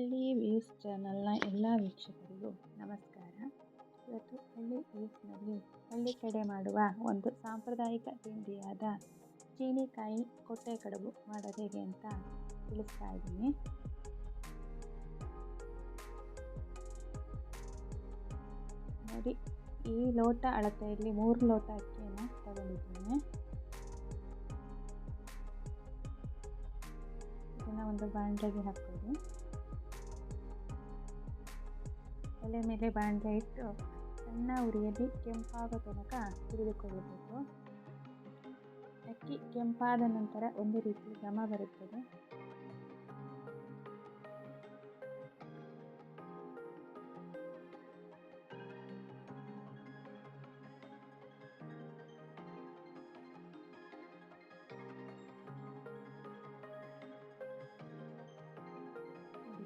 ಹಳ್ಳಿ ವ್ಯೂಸ್ ಚಾನಲ್ನ ಎಲ್ಲ ವೀಕ್ಷಕರಿಗೂ ನಮಸ್ಕಾರ. ಇವತ್ತು ಹಳ್ಳಿ ವ್ಯೂಸ್ನಲ್ಲಿ ಹಳ್ಳಿ ಕಡೆ ಮಾಡುವ ಒಂದು ಸಾಂಪ್ರದಾಯಿಕ ತಿಂಡಿಯಾದ ಚೀನಿಕಾಯಿ ಕೊಟ್ಟೆ ಕಡುಬು ಮಾಡೋದು ಹೇಗೆ ಅಂತ ತಿಳಿಸ್ತಾ ಇದ್ದೀನಿ. ನೋಡಿ, ಈ ಲೋಟ ಅಳತೆಯಲ್ಲಿ ಮೂರು ಲೋಟ ಅಕ್ಕಿಯನ್ನು ತಗೊಂಡಿದ್ದೀನಿ. ಇದನ್ನು ಒಂದು ಬಾಣಲೆಗೆ ಹಾಕ್ಕೊಳ್ಳಿ ಒಲೆ ಮೇಲೆ ಬಾಣಲೆ ಇಟ್ಟು ಸಣ್ಣ ಉರಿಯಲ್ಲಿ ಕೆಂಪಾಗೋ ತನಕ ಹುರಿದುಕೊಳ್ಳಬೇಕು ಅಕ್ಕಿ ಕೆಂಪಾದ ನಂತರ ಒಂದು ರೀತಿ ಘಮ ಬರುತ್ತದೆ.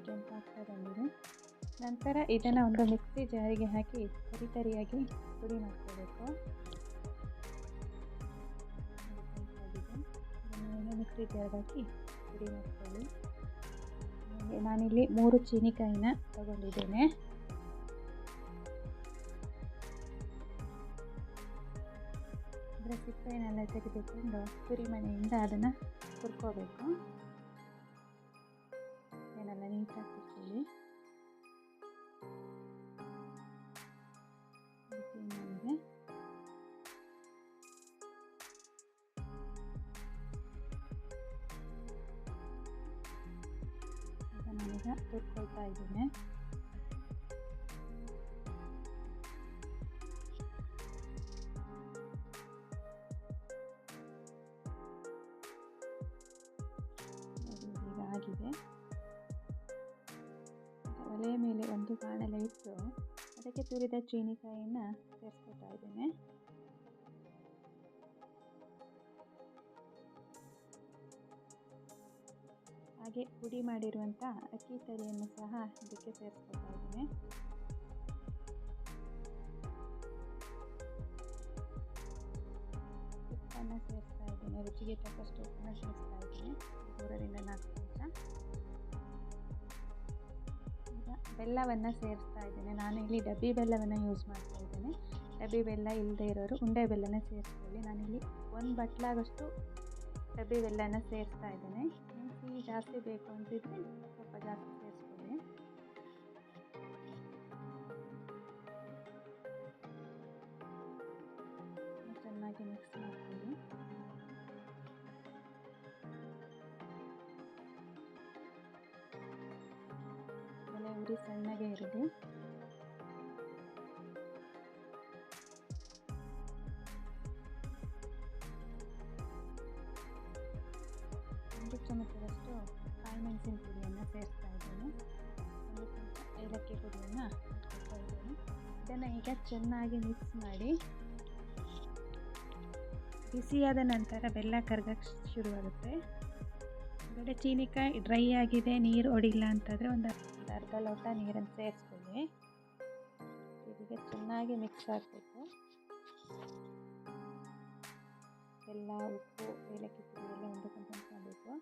ಕೆಂಪಾಗ್ತಾ ಬಂದಿದೆ. ನಂತರ ಇದನ್ನು ಒಂದು ಮಿಕ್ಸಿ ಜಾರಿಗೆ ಹಾಕಿ ತರಿ ತರಿಯಾಗಿ ಪುಡಿ ಮಾಡ್ಕೋಬೇಕು. ಮಿಕ್ಸಿ ಜಾರಿಗೆ ಹಾಕಿ ಪುಡಿ ಮಾಡ್ಕೊಳ್ಳಿ. ನಾನಿಲ್ಲಿ ಮೂರು ಚೀನಿಕಾಯಿನ ತಗೊಂಡಿದ್ದೇನೆ. ಅದರ ಸಿಪ್ಪೆನೆಲ್ಲ ತೆಗೆದುಕೊಂಡು ಕುರಿಮನೆಯಿಂದ ಅದನ್ನು ಹುರ್ಕೋಬೇಕು. ಏನೆಲ್ಲ ನೀಟಾಗಿ ಈಗ ತುರ್ಕೊಳ್ತಾ ಇದ್ದೀನಿ ಈಗ ಆಗಿದೆ ಒಲೆಯ ಮೇಲೆ ಒಂದು ಬಾಣಲೆ ಇಟ್ಟು ಅದಕ್ಕೆ ತುರಿದ ಚೀನಿಕಾಯಿಯನ್ನು ಸೇರಿಸ್ಕೊತಾ ಇದ್ದೇನೆ. ಹಾಗೆ ಪುಡಿ ಮಾಡಿರುವಂಥ ಅಕ್ಕಿ ತರಿಯನ್ನು ಸಹ ಇದಕ್ಕೆ ಸೇರಿಸ್ಕೊತಾ ಇದ್ದೀನಿ. ಉಪ್ಪನ್ನು ಸೇರಿಸ್ತಾ ಇದ್ದೀನಿ, ರುಚಿಗೆ ತಕ್ಕಷ್ಟು ಉಪ್ಪನ್ನು ಸೇರಿಸ್ತಾ ಇದ್ದೀನಿ. ಮೂರರಿಂದ ನಾಲ್ಕು ಚಮಚ ಈಗ ಬೆಲ್ಲವನ್ನು ಸೇರಿಸ್ತಾ ಇದ್ದೀನಿ. ನಾನು ಇಲ್ಲಿ ಡಬ್ಬಿ ಬೆಲ್ಲವನ್ನು ಯೂಸ್ ಮಾಡ್ತಾ ಇದ್ದೇನೆ. ಡಬ್ಬಿ ಬೆಲ್ಲ ಇಲ್ಲದೆ ಇರೋರು ಉಂಡೆ ಬೆಲ್ಲನ ಸೇರಿಸ್ಕೊಳ್ಳಿ. ನಾನಿಲ್ಲಿ ಒಂದು ಬಟ್ಲಾಗಷ್ಟು ಡಬ್ಬಿ ಬೆಲ್ಲನ ಸೇರಿಸ್ತಾ ಇದ್ದೇನೆ. ಜಾಸ್ತಿ ಬೇಕು ಅಂತಿದ್ರೆ ಸ್ವಲ್ಪ ಜಾಸ್ತಿ ಸೇರಿಸ್ಕೊಳ್ಳಿ ಚೆನ್ನಾಗಿ ಮಿಕ್ಸ್ ಮಾಡ್ಕೊಳ್ಳಿ. ಒಲೆ ಉರಿ ಸಣ್ಣಗೆ ಇರಲಿ ಒಂದು ಚಮಚದಷ್ಟು ಕಾಯಿ ಮೆಣಸಿನ ಪುಡಿಯನ್ನು ಸೇರಿಸ್ತಾ ಇದ್ದೀನಿ ಏಲಕ್ಕಿ ಪುಡಿಯನ್ನು ಹಾಕ್ತಾ ಇದ್ದೀನಿ ಇದನ್ನು ಈಗ ಚೆನ್ನಾಗಿ ಮಿಕ್ಸ್ ಮಾಡಿ ಬಿಸಿಯಾದ ನಂತರ ಬೆಲ್ಲ ಕರ್ಗಕ್ಕೆ ಶುರುವಾಗುತ್ತೆ ಹೊರಗಡೆ ಚೀನಿಕಾಯಿ ಡ್ರೈ ಆಗಿದೆ ನೀರು ಒಡಿಲ್ಲ ಅಂತಂದರೆ ಒಂದು ಅರ್ಧ ಲೋಟ ನೀರನ್ನು ಸೇರಿಸ್ಕೊಳ್ಳಿ ಇದಕ್ಕೆ ಚೆನ್ನಾಗಿ ಮಿಕ್ಸ್ ಆಗಬೇಕು ಬೆಲ್ಲ ಉಪ್ಪು ಏಲಕ್ಕಿ ಪುಡಿ ಎಲ್ಲ ಒಂದಕ್ಕೊಂದು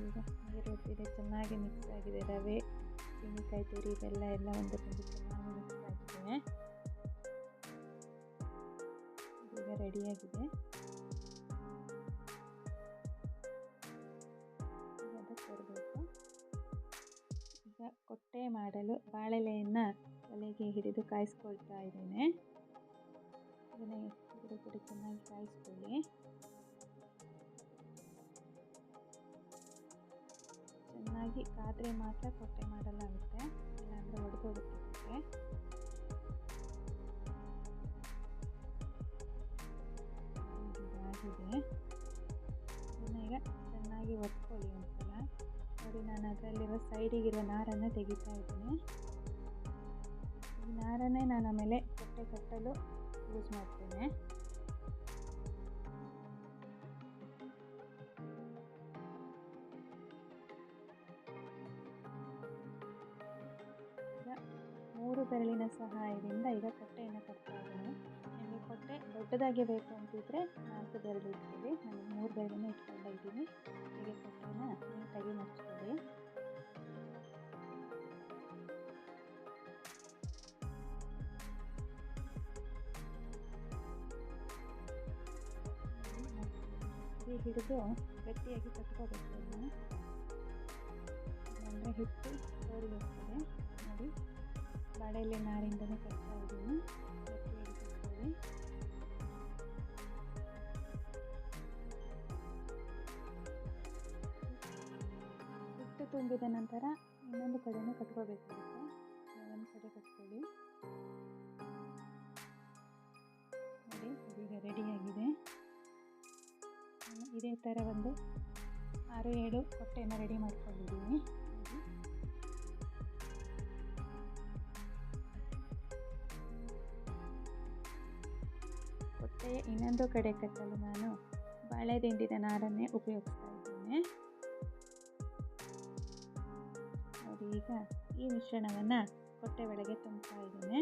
ಹೊಂದ್ಕೊಬೇಕು ಈಗ ನೀರು ಚೆನ್ನಾಗಿ ಮಿಕ್ಸ್ ಆಗಿದೆ ರವೆ, ತೆಂಗಿನಕಾಯಿ, ತುರಿ ಇದೆಲ್ಲ ಎಲ್ಲ ಒಂದಕ್ಕೊಂದು ಚೆನ್ನಾಗಿ ಮಿಕ್ಸ್ ಆಗಿದೆ. ಈಗ ರೆಡಿಯಾಗಿದೆ ಕೊಡಬೇಕು. ಈಗ ಕೊಟ್ಟೆ ಮಾಡಲು ಬಾಳೆಲೆಯನ್ನು ತಲೆಗೆ ಹಿಡಿದು ಕಾಯಿಸ್ಕೊಳ್ತಾ ಇದ್ದೇನೆ. ಹಿಡಿದು ಕೂಡ ಚೆನ್ನಾಗಿ ಕಾಯಿಸ್ಕೊಳ್ಳಿ. ಚೆನ್ನಾಗಿ ಕಾದರೆ ಮಾತ್ರ ಕೊಟ್ಟೆ ಮಾಡಲಾಗುತ್ತೆ. ಇಲ್ಲಾಂದರೆ ಒಡೆದೋಗುತ್ತೆ ಕೊಟ್ಟೆ ಆಗಿದೆ ಚೆನ್ನಾಗಿ ಒತ್ಕೊಳ್ಳಿ ಒಂದ್ಸಲ. ನೋಡಿ, ನಾನು ಅದರಲ್ಲಿರೋ ಸೈಡಿಗಿರೋ ನಾರನ್ನು ತೆಗಿತಾ ಇದ್ದೀನಿ. ಈ ನಾರನ್ನೇ ನಾನು ಆಮೇಲೆ ಕೊಟ್ಟೆ ಕಟ್ಟಲು ಯೂಸ್ ಮಾಡ್ತೇನೆ. ಮೂರು ಬೆರಳಿನ ಸಹಾಯದಿಂದ ಈಗ ಕೊಟ್ಟೆಯನ್ನು ಕಟ್ತಾ ಇದ್ದೀನಿ. ನಿಮಗೆ ಕೊಟ್ಟೆ ದೊಡ್ಡದಾಗಿ ಬೇಕು ಅಂತಿದ್ರೆ ನಾಲ್ಕು ಬೆರಳು ಇಟ್ಕೊಳ್ಳಿ ನಾನು ಮೂರು ಬೆರಳನ್ನು ಇಟ್ಕೊಂಡ ಇದ್ದೀನಿ. ಹೀಗೆ ಕೊಟ್ಟೆನ ನೀಟಾಗಿ ಮಡ್ಚ್ಕೊಳ್ಳಿ ಇದು ಹಿಡಿದು ಗಟ್ಟಿಯಾಗಿ ಕಟ್ಕೋಬೇಕು ಅಂದರೆ ಹಿಟ್ಟು ಹೋಗ್ತದೆ. ನೋಡಿ. ಬಾಳೆಲೆ ನಾರಿಂದನೇ ಕಟ್ತಾ ಇದ್ದೀನಿ. ಹಿಟ್ಟು ತುಂಬಿದ ನಂತರ ಇನ್ನೊಂದು ಕಡೆನೂ ಕಟ್ಕೋಬೇಕಾಗುತ್ತೆ. ಒಂದು ಕಡೆ ಕಟ್ಕೊಳ್ಳಿ ನೋಡಿ, ಇದೀಗ ರೆಡಿಯಾಗಿದೆ ಇದೇ ಥರ ಒಂದು ಆರು ಏಳು ಹೊಟ್ಟೆನ ರೆಡಿ ಮಾಡ್ಕೊಂಡಿದ್ದೀನಿ ಕೊಟ್ಟೆಯ ಇನ್ನೊಂದು ಕಡೆ ಕಟ್ಟಲು ನಾನು ಬಾಳೆ ದಿಂಡಿನ ನಾರನ್ನೇ ಉಪಯೋಗಿಸ್ತಾ ಇದ್ದೇನೆ. ನೋಡಿ ಈಗ ಈ ಮಿಶ್ರಣವನ್ನು ಕೊಟ್ಟೆ ಒಳಗೆ ತುಂಬ್ತಾ ಇದ್ದೇನೆ.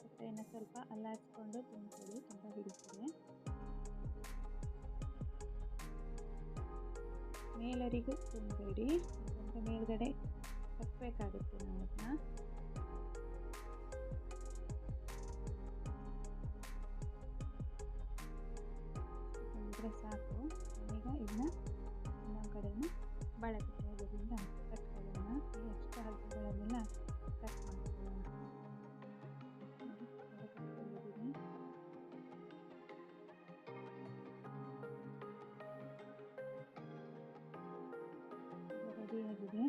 ಕೊಟ್ಟೆಯನ್ನು ಸ್ವಲ್ಪ ಅಲ್ಲಾಡಿಸ್ಕೊಂಡು ತುಂಬಿಕೊಳ್ಳಿ, ತುಂಬ ಹಿಡಿತದೆ ಮೇಲರಿಗೂ ತುಂಬಬೇಡಿ ಯಾಕಂದರೆ ಮೇಲ್ಗಡೆ ಕಟ್ಟಬೇಕಾಗುತ್ತೆ ನಾವು ಅದನ್ನ ಸಾಕು. ಈಗ ಇದನ್ನ ಇನ್ನೊಂದು ಕಡೆಯೂ ಬಳಕೆ ಆಗೋದ್ರಿಂದ ಕಟ್ಕೊಳ್ಳೋಣ. ಈ ಎಕ್ಸ್ಟ್ರಾ ಹಗ್ಗಗಳನ್ನೆಲ್ಲ ರೆಡಿಯಾಗಿದೆ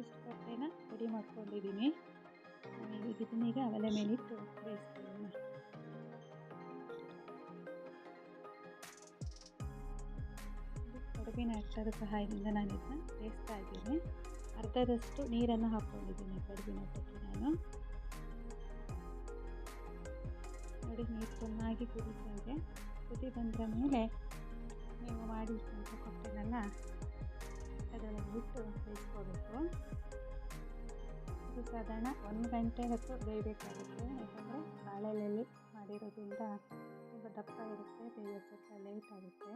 ಇಷ್ಟು ಬಟ್ಟೆನ ರೆಡಿ ಮಾಡ್ಕೊಂಡಿದ್ದೀನಿ. ಈಗ ಇದನ್ನೀಗ ಒಲೆ ಮೇಲಿಟ್ಟು ಬೇಯಿಸ್ತೀನಿ. ಕಡುಬಿನ ಅಟ್ಟದ ಸಹಾಯದಿಂದ ನಾನು ಇದನ್ನ ಬೇಯಿಸ್ತಾ ಇದ್ದೀನಿ. ಅರ್ಧದಷ್ಟು ನೀರನ್ನು ಹಾಕ್ಕೊಂಡಿದ್ದೀನಿ ಕಡುಬಿನ ಅಟ್ಟಕ್ಕೆ ನಾನು. ನೋಡಿ, ನೀರು ಚೆನ್ನಾಗಿ ಕುದೀತಾ ಇದೆ. ಕುದಿ ಬಂದ ಮೇಲೆ ನೀವು ಅಂತ ಕೊಟ್ಟೆನೆಲ್ಲ ಅದರೊಳಗೆ ಬಿಟ್ಟು ಬೇಯಿಸ್ಕೋಬೇಕು. ಇದು ಸಾಧಾರಣ ಒಂದು ಗಂಟೆ ಹೊತ್ತು ಬೇಯಬೇಕಾಗುತ್ತೆ. ಯಾಕಂದರೆ ಬಾಳೆಲೆಯಲ್ಲಿ ಮಾಡಿರೋದ್ರಿಂದ ತುಂಬ ದಪ್ಪ ಇರುತ್ತೆ ಸ್ವಲ್ಪ ಲೇಟ್ ಆಗುತ್ತೆ.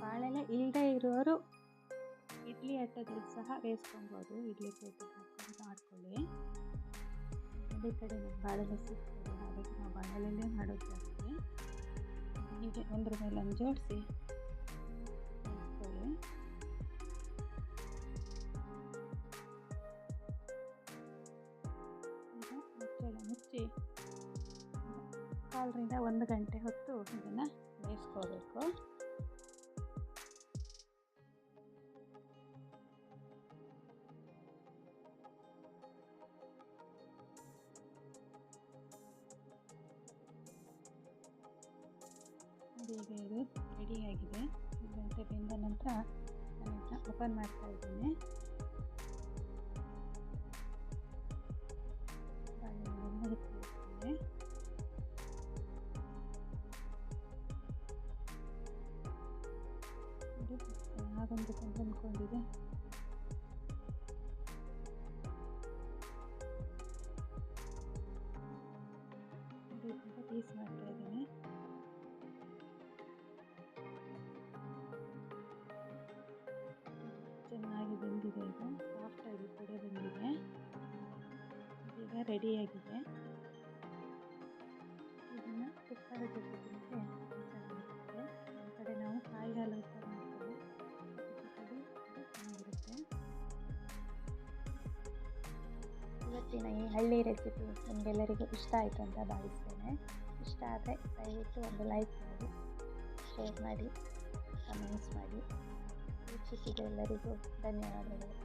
ಬಾಳೆಲೆ ಇಲ್ಲದೆ ಇರೋರು ಇಡ್ಲಿ ಅಟ್ಟದಲ್ಲಿ ಸಹ ಬೇಯಿಸ್ಕೊಬೋದು. ಇಡ್ಲಿ ಪ್ಲೇಟಲ್ಲಿ ಹಾಕೊಂಡು ಮಾಡ್ಕೊಳ್ಳಿ. ಅದೇ ಕಡೆ ನಾವು ಬಾಳೆಲೆ ಸಿಗ್ತದೆ. ಹಾಗಾಗಿ ನಾವು ಬಾಳೆಲೆಯಲ್ಲೇ ಮಾಡೋದು ಜಾಸ್ತಿ. ಹೀಗೆ ಒಂದ್ರ ಮೇಲೆ ಒಂದು ಜೋಡಿಸಿ ಕಾಲರಿಂದ ಒಂದು ಗಂಟೆ ಹೊತ್ತು ಇದನ್ನು ಬೇಯಿಸ್ಕೋಬೇಕು. ಈಗ ಇದು ರೆಡಿಯಾಗಿದೆ ಗಂಟೆ ಬೆಂದ ನಂತರ ನಾನು ಓಪನ್ ಮಾಡ್ತಾ ಇದ್ದೀನಿ. ಚೆನ್ನಾಗೊಂದು ಅಂದ್ಕೊಂಡಿದೆ ಪೀಸ್ ಮಾಡ್ತಾ ಇದ್ದೀನಿ ಚೆನ್ನಾಗಿ ಬೆಂದಿದೆ ಇದು ಸಾಫ್ಟಾಗಿ ಕೂಡ ಬೆಂದಿದೆ ಈಗ ರೆಡಿಯಾಗಿದೆ ಇದನ್ನು ತುಪ್ಪದ ಜೊತೆ ತಿಂದರೆ ಇವತ್ತಿನ ಈ ಹಳ್ಳಿ ರೆಸಿಪಿ ನಿಮಗೆಲ್ಲರಿಗೂ ಇಷ್ಟ ಆಯಿತು ಅಂತ ಭಾವಿಸ್ತೇನೆ. ಇಷ್ಟ ಆದರೆ ದಯವಿಟ್ಟು ಒಂದು ಲೈಕ್ ಮಾಡಿ ಶೇರ್ ಮಾಡಿ ಕಮೆಂಟ್ಸ್ ಮಾಡಿ. ವೀಕ್ಷಿಸಿದ ಎಲ್ಲರಿಗೂ ಧನ್ಯವಾದಗಳು.